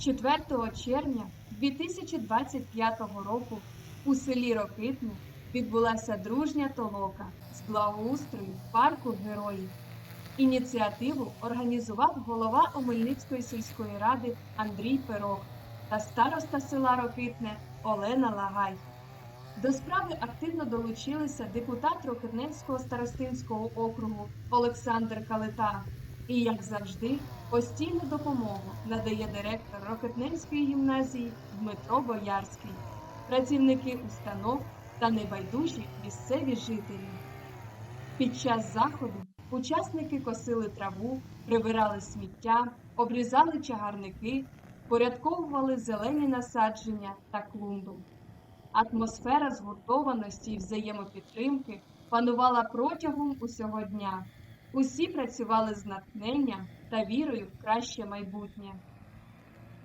4 червня 2025 року у селі Рокитне відбулася дружня толока з благоустрою парку героїв. Ініціативу організував голова Омельницької сільської ради Андрій Пирог та староста села Рокитне Олена Лагай. До справи активно долучилися депутат Рокитненського старостинського округу Олександр Калита. І, як завжди, постійну допомогу надає директор Рокетненської гімназії Дмитро Боярський, працівники установ та небайдужі місцеві жителі. Під час заходу учасники косили траву, прибирали сміття, обрізали чагарники, порядковували зелені насадження та клумбу. Атмосфера згуртованості і взаємопідтримки панувала протягом усього дня. Усі працювали з натхненням та вірою в краще майбутнє.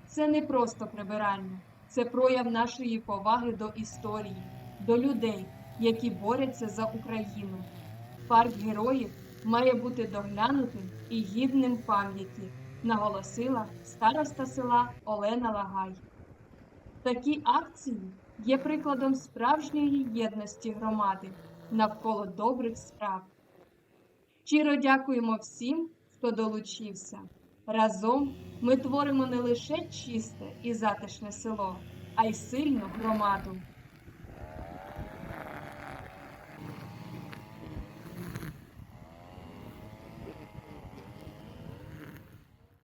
Це не просто прибирання, це прояв нашої поваги до історії, до людей, які борються за Україну. Парк героїв має бути доглянутим і гідним пам'яті, наголосила староста села Олена Лагай. Такі акції є прикладом справжньої єдності громади навколо добрих справ. Щиро дякуємо всім, хто долучився. Разом ми творимо не лише чисте і затишне село, а й сильну громаду.